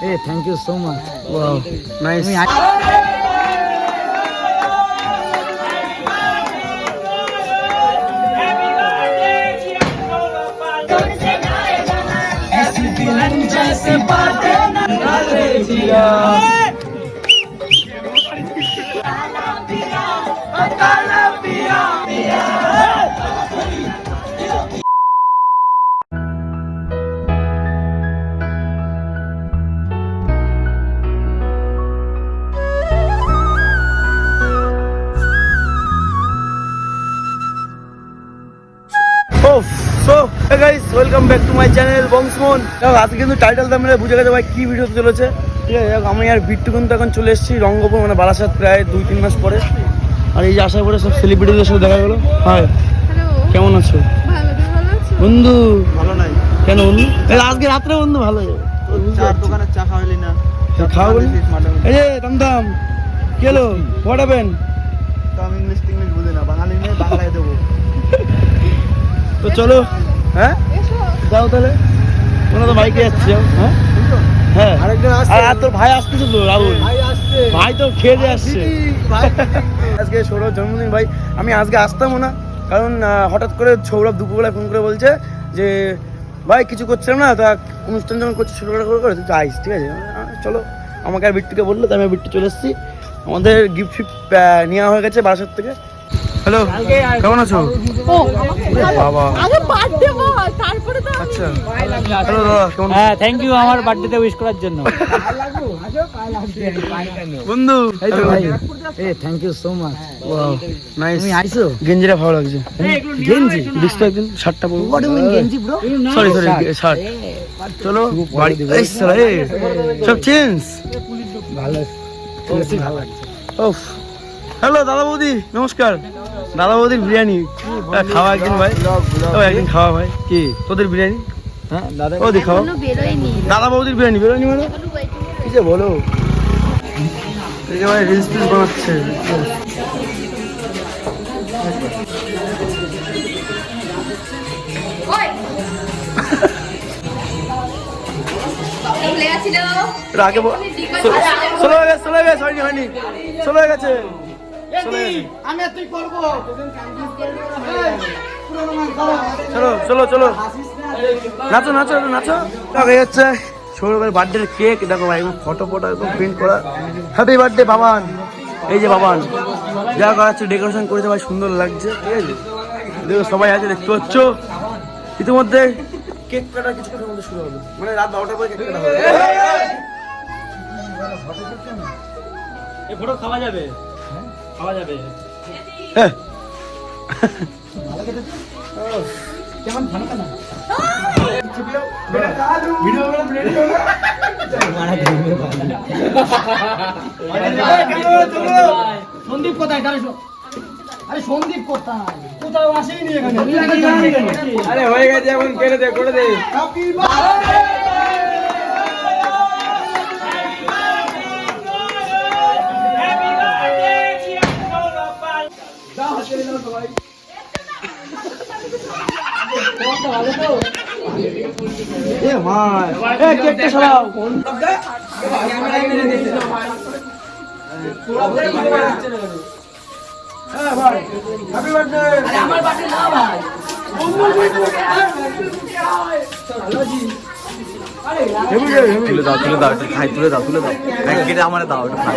Hey, thank you so much. Wow, nice so guys welcome back to my channel বংশমন আজকে কিন্তু title দাম বুঝে গেছে ভাই, কি ভিডিও চলেছে? ঠিক আছে আমি আর বিট্টু কিন্তু এখন চলে এসেছি রঙ্গপুর মানে বারাসাত প্রায় দুই তিন মাস পরে। আর এই যে আসার পরে সব সেলিব্রিটিদের সাথে দেখা গেলো হ্যাঁ কেমন আছো? ভালো তুমি ভালো আছো? বন্ধু। ভালো নাই। কেন বন্ধু? এই আজকে রাত্রে বন্ধু ভালো। দোকানে চা খাওয়ালি না? খাওয়া বলি এই যে দমদম। কি হলো? হোয়াট হ্যাপেন তো আমি ইংলিশ বুঝি না বাঙালি বাংলায় দেবো। তো চলো। হ্যাঁ? যাও তাহলে। তোমরা তো বাইকে যাচ্ছি হ্যাঁ? হ্যাঁ। আর তোর ভাই আসতেছে তো রাহুল। ভাই তো খেয়ে দিয়ে আসছে। ভাই। আজকে সৌরভ জন্মদিন ভাই। আমি আজকে আসতামও না কারণ হঠাৎ করে সৌরভ দুপুরবেলায় ফোন করে বলছে যে ভাই কিছু করছিলাম না তা অনুষ্ঠান যখন করছি ছোটো করে করে তুই তো আইস ঠিক আছে? চলো। আমাকে আর বিট্টুকে বলল তাই আমি বিট্টু চলে এসেছি। আমাদের গিফট ফিফট নেওয়া হয়ে গেছে বারাসাত থেকে। হ্যালো কেমন আছো? বাবা। আগে বার্থডে বল তারপরে তো আচ্ছা। হ্যালো দাদা কেমন হ্যাঁ থ্যাংক ইউ আমার বার্থডেতে উইশ করার জন্য। বন্ধু এই তো। ভাই এই thank you so much wow nice তুমি আইছো? গেঞ্জিটা ভালো লাগছে। গেঞ্জি? একদিন শার্টটা পরবো। হোয়াট ইউ মিন গেঞ্জি ব্রো সরি সরি শার্ট। চলো বাড়ি এই সালা, সব চেঞ্জ ভালো। ভালো লাগছে ওফ হ্যালো দাদা বৌদি নমস্কার। দাদা বৌদির বিরিয়ানি হ্যাঁ, খাওয়া একদিন ভাই ও একদিন খাওয়া ভাই কি তোদের বিরিয়ানি হ্যাঁ দাদা বৌদি খাওয়া দাদা বৌদির বিরিয়ানি বেরোনি মানে কি যে বলো এই যে ভাই রিলস টিলস বানাচ্ছে আগে হয়ে গেছে হয়ে গেছে হয়নি হয়নি হয়ে হয়ে গেছে। আমি আর তুই করব। চলো চলো চলো। নাচো নাচো নাচো। দেখো এই হচ্ছে বার্থডে কেক দেখো ভাই ফটো ফটো একদম প্রিন্ট করা। Happy birthday Baban. এই যে বাবান। যা করা হচ্ছে ডেকোরেশন করেছে ভাই সুন্দর লাগছে ঠিক আছে? দেখো সবাই আছে দেখতে পাচ্ছ? ইতিমধ্যে কেক কাটা কিছুক্ষণের মধ্যে শুরু হবে। মানে রাত বারোটার পরে কেক কাটা হবে। ফটো খাওয়া যাবে। খাওয়া যাবে। সন্দীপ কোথায়? তাহলে আরে সন্দীপ কোথায়? কোথাও আসেনি এখানে। আরে হয়ে গেছে এখন কেটে দে করে দে। এ মা এ কেকটা সরাও। তুলে দাও তুলে দাও খাই তুলে দাও তুলে দাও। এক কেটে আমার দাও একটু খাই।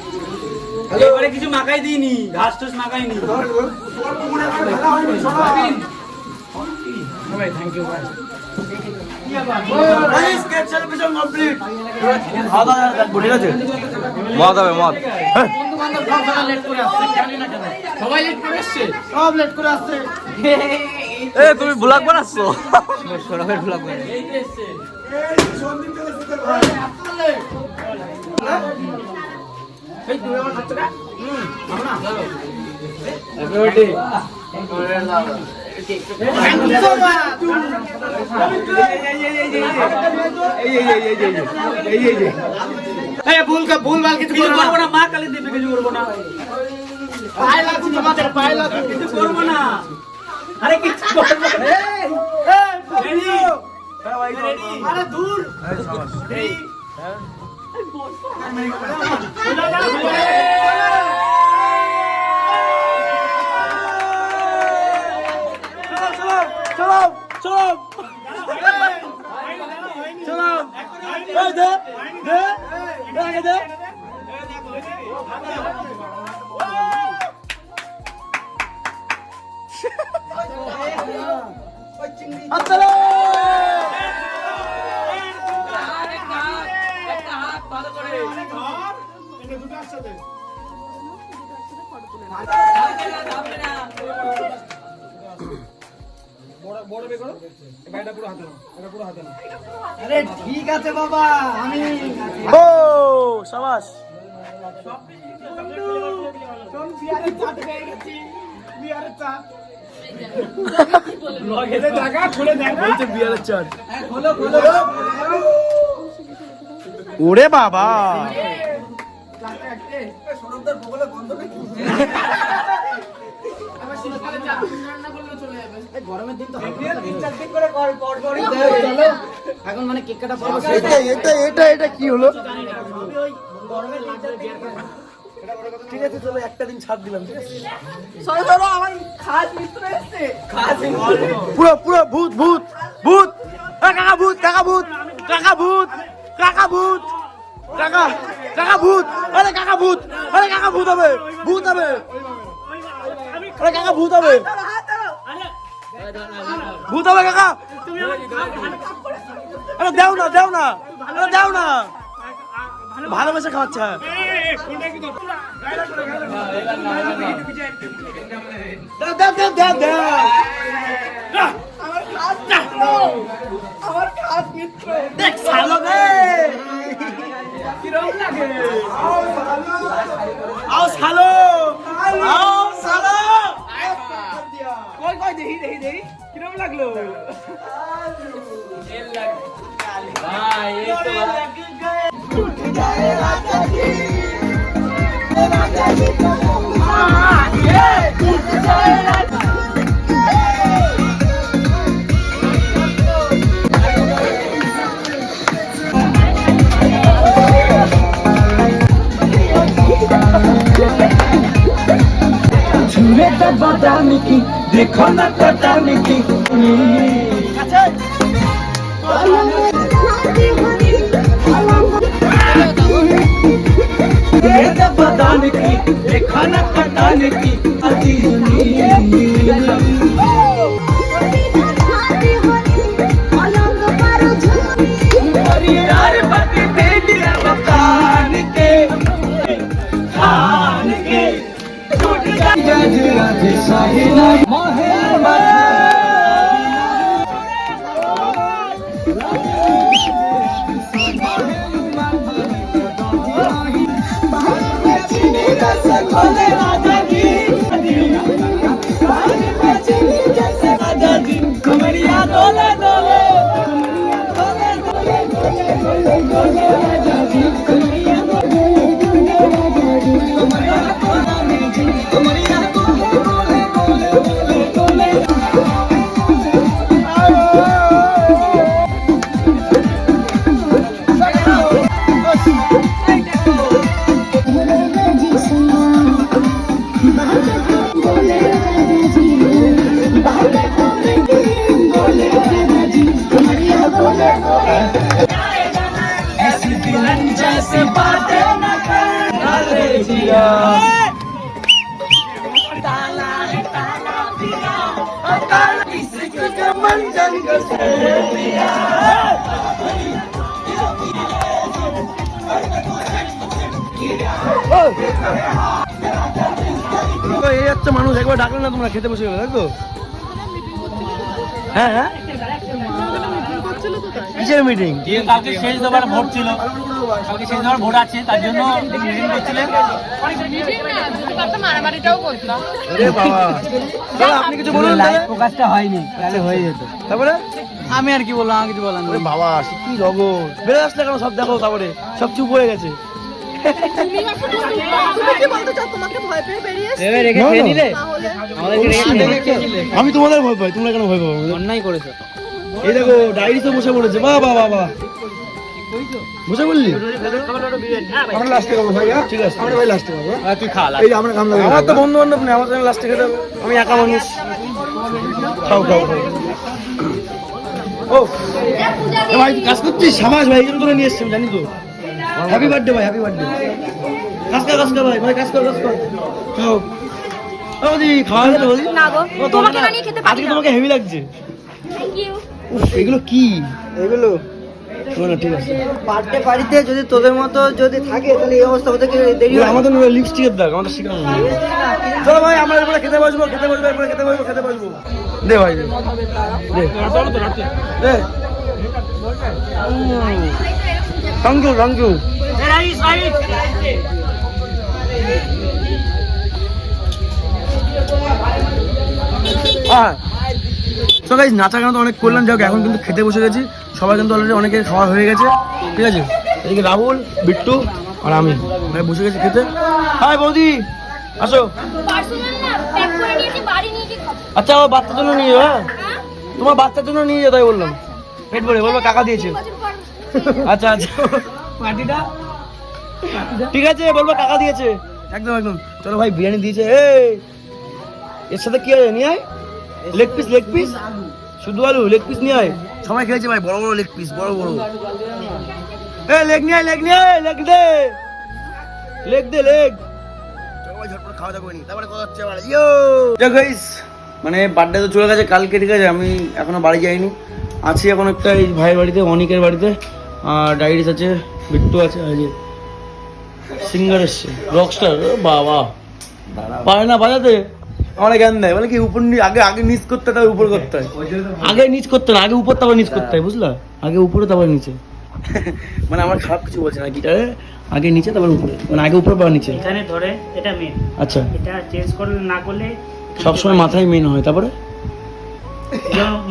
এবারে কিছু মাখাই দিইনি ঘাস টাস মাখাইনি। ভাই থ্যাংক ইউ ভাই Guys, get celebration complete. খাওয়া দাওয়া রাখব, ঠিক আছে মদ হবে মদ বন্ধু বান্ধব সব যারা লেট করে আসছে জানি না কেন সবাই লেট করে আসছে সব লেট করে আসছে এ তুমি ব্লগ বানাচ্ছো ব্লগ এই তুমি আমার খাচ্ছ না। হুম খাব না। হ্যাপি বার্থডে মা কালী দেবে কিছু করব না। পায়ে লাগছে তোমাদের পায়ে লাগছে কিছু করব না। আরে কিছু করব না। এই এই আরে দূর এই ঠিক আছে বাবা আমি ও সাবাস। চাট ওরে বাবা। এখন মানে এটা এটা এটা কি হলো ঠিক আছে চলো একটা দিন ছাড় দিলাম ঠিক আছে পুরো পুরো ভূত ভূত ভূত। কাকা ভূত কাকা ভূত কাকা ভূত কাকা ভূত। কাকা কাকা ভূত আরে কাকা ভূত আরে কাকা ভূত হবে ভূত হবে। আরে কাকা ভূত হবে। ভূত হবে কাকা। আরে দেও না দেও না আরে দেও না। ভালোবেসে খাওয়াচ্ছে দাও দেখ সালো রে। কিরম লাগে? আও সালো আও কই কই দেখি দেখি দেখি। কিরম লাগল? ভাই এই তো টুট গায়ে রাজা কি রাজা কি তো মুম্মা এ টুট গায়ে রাজা বাদামি কি দেখো না কাটামি কি बताने की देखा ना बताने की अति se connaît la vie. এই একটা মানুষ একবার ডাকলে না তোমরা খেতে বসে গেলে তাই তো? হ্যাঁ হ্যাঁ। কিসের মিটিং কালকে শেষ দেবার ভোট ছিল। কালকে শেষ দেবার ভোট আছে তার জন্য মিটিং করছিলেন। আপনি কিছু বলুন হয়নি তাহলে হয়ে যেত। তারপরে? আমি আর কি বললাম কিছু বললাম বাবা কি জগৎ বেড়ে আসলে কেন সব দেখো তারপরে? সব চুপ হয়ে গেছে। আমি তোমাদের ভয় পাই তোমরা কেন ভয় পাবো? অন্যায় করেছ। এই দেখো ডায়েরি তো বসে পড়েছে বাহ বাহ বাহ বাহ। বসে বললি? আমরা লাস্টে খাব ভাই হ্যাঁ? ঠিক আছে। আমরা ভাই লাস্টে খাব হ্যাঁ? তুই খা এই আমরা কামলা আমার তো বন্ধু বান্ধব নেই আমার তো লাস্টে খেতে আমি একা মানুষ। খাও খাও খাও। ও। ভাই তুই কাজ করছিস? সাবাস ভাই জন্য তোরা নিয়ে এসছি আমি জানি তো। হ্যাপি বার্থডে ভাই হ্যাপি বার্থডে কাজ কর কাজ কর ভাই ভাই কাজ কর কাজ কর। খাও। ও দি খাওয়া না গো তোমাকে না। বানিয়ে খেতে পারি আজকে তোমাকে হেভি লাগছে। থ্যাংক ইউ এগুলো কি? এগুলো? না ঠিক আছে। বাড়িতে যদি তোদের মতো যদি থাকে তাহলে এই অবস্থা হতে দেরি হয়? আমাদের লিপস্টিকের দাগ আমাদের শিখানো চলো ভাই আমরা এরপরে খেতে বসবো খেতে বসবো এরপরে খেতে বসবো খেতে বসবো। দে ভাই দে। দে। থ্যাংক ইউ থ্যাংক ইউ হ্যাঁ। তো গাইজ নাচা গান তো অনেক করলাম। যাক এখন কিন্তু খেতে বসে গেছি। সবাই কিন্তু অলরেডি অনেকের খাওয়া হয়ে গেছে। ঠিক আছে? এদিকে রাহুল বিট্টু আর আমি। ভাই বসে গেছি খেতে। হাই বৌদি! আসো। আচ্ছা আমার বাচ্চার জন্য নিয়ে হ্যাঁ? তোমার বাচ্চার জন্য নিয়ে যেতে বললাম। পেট ভরে বলব কাকা দিয়েছে। আচ্ছা আচ্ছা। পার্টিটা? ঠিক আছে বলব কাকা দিয়েছে। একদম একদম। চলো ভাই বিরিয়ানি দিয়েছে। এই! এর সাথে কি আছে? নিয়ে আয়। লেগ পিস লেগ পিস শুধু আলু লেগ পিস নিয়ে আয়। সবাই খেয়েছে ভাই বড় বড় লেগ পিস বড় বড়। এ লেগ নিয়ে আয় লেগ নিয়ে আয় লেগ দে। লেগ দে লেগ ঝটপট খাওয়া দাওয়া করে নি। তারপরে কথা হচ্ছে আবার। ইয়ো গাইস মানে বার্থডে তো চলে গেছে কালকে ঠিক আছে? আমি এখনও বাড়ি যাইনি। আছি এখন একটা এই ভাইয়ের বাড়িতে অনিকের বাড়িতে। আর ডাইরিস আছে বিট্টু আছে যে সিঙ্গার এসছে রকস্টার বাবা। পারে না বাজাতে? আমার জ্ঞান দেয় মানে কি উপর আগে আগে নিচ করতে হয়, উপর করতে হয়। আগে নিচ করতে হয় আগে উপর তারপর নিচ করতে হয় বুঝলা? আগে উপরে তারপর নিচে। মানে আমার খারাপ কিছু বলছে না গিটারে আগে নিচে তারপর উপরে। মানে আগে উপরে তারপর নিচে। এখানে ধরে এটা মেন আচ্ছা। এটা চেঞ্জ করলে না করলে সবসময় মাথায় মেন হয় তারপরে?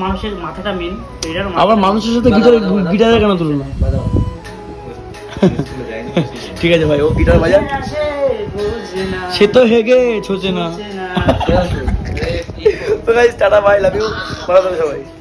মানুষের মাথাটা মেন আবার মানুষের সাথে গিটার গিটারে কেন তুলনা ঠিক আছে ভাই ও গিটার বাজায় সে তো হেগে ছোচে না। তো টাটা বাই লাভ ইউ ভালো থাকবে সবাই